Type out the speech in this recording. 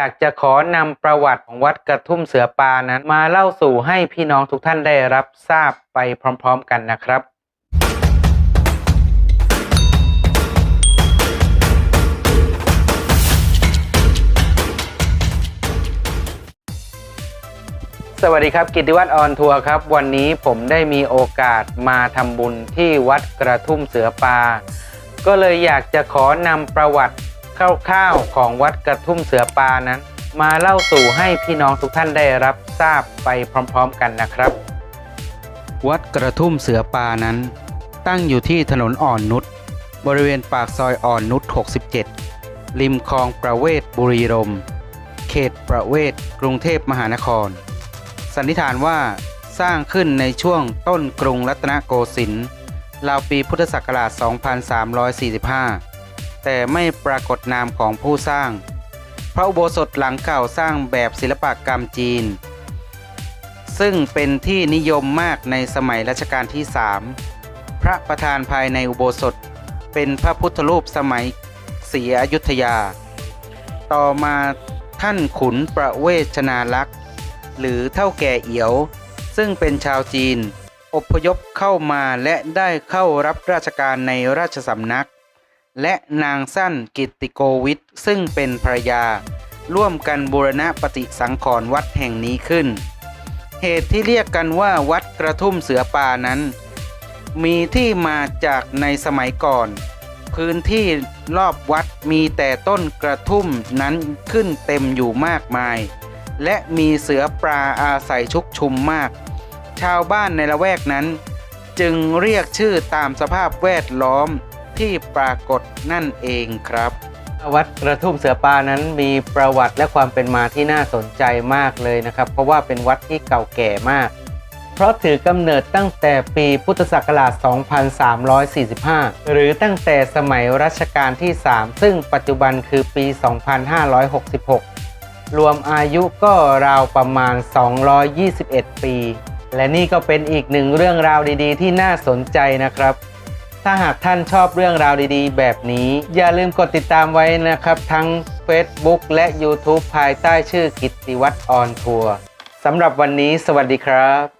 อยากจะขอนำประวัติของวัดกระทุ่มเสือปานั้น มาเล่าสู่ให้พี่น้องทุกท่านได้รับทราบไปพร้อมๆกันนะครับสวัสดีครับ กิติวัตรออนทัวร์ครับ วันนี้ผมได้มีโอกาสมาทำบุญที่วัดกระทุ่มเสือปา ก็เลยอยากจะขอนำประวัติ คร่าวๆของวัดกระทุ่มเสือปานั้น มาเล่าสู่ให้พี่น้องทุกท่านได้รับทราบไปพร้อมๆกันนะครับ วัดกระทุ่มเสือปานั้น ตั้งอยู่ที่ถนนอ่อนนุชบริเวณปากซอยอ่อนนุช 67 ริมคลองประเวศบุรีรมเขตประเวศกรุงเทพมหานคร สันนิษฐานว่าสร้างขึ้นในช่วงต้นกรุงรัตนโกสินทร์ราวปีพุทธศักราช 2345 แต่ไม่ปรากฏนามของผู้สร้าง พระอุโบสถหลังเก่าสร้างแบบศิลปกรรมจีน ซึ่งเป็นที่นิยมมากในสมัยรัชกาลที่ 3 พระประธานภายในอุโบสถ เป็นพระพุทธรูปสมัยศรีอยุธยา ต่อมาท่านขุนประเวชนาลักษ์ หรือเท่าแก่เอียว ซึ่งเป็นชาวจีน อพยพเข้ามาและได้เข้ารับราชการในราชสำนัก และนางสั้นกิตติโกวิทซึ่งเป็นภรรยา ร่วมกันบูรณะปฏิสังขรณ์วัดแห่งนี้ขึ้น เหตุที่เรียกกันว่าวัดกระทุ่มเสือป่านั้น มีที่มาจากในสมัยก่อน พื้นที่รอบวัดมีแต่ต้นกระทุ่มนั้นขึ้นเต็มอยู่มากมาย และมีเสือปลาอาศัยชุกชุมมาก ชาวบ้านในละแวกนั้น จึงเรียกชื่อตามสภาพแวดล้อม ที่ปรากฏนั่นเองครับวัดกระทุ่มเสือปานั้นมีประวัติและความเป็นมาที่น่าสนใจมากเลยนะครับ เพราะว่าเป็นวัดที่เก่าแก่มาก เพราะถือกำเนิดตั้งแต่ปีพุทธศักราช 2345 หรือตั้งแต่สมัยรัชกาลที่ 3 ซึ่งปัจจุบันคือปี 2566 รวมอายุก็ราวประมาณ 221 ปี และนี่ก็เป็นอีกหนึ่งเรื่องราวดีๆ ที่น่าสนใจนะครับ ถ้าหากท่านชอบเรื่องราวดีๆ แบบนี้ อย่าลืมกดติดตามไว้นะครับ ทั้ง Facebook และ YouTube ภายใต้ชื่อกิตติวัตรออนทัวร์สำหรับวันนี้สวัสดีครับ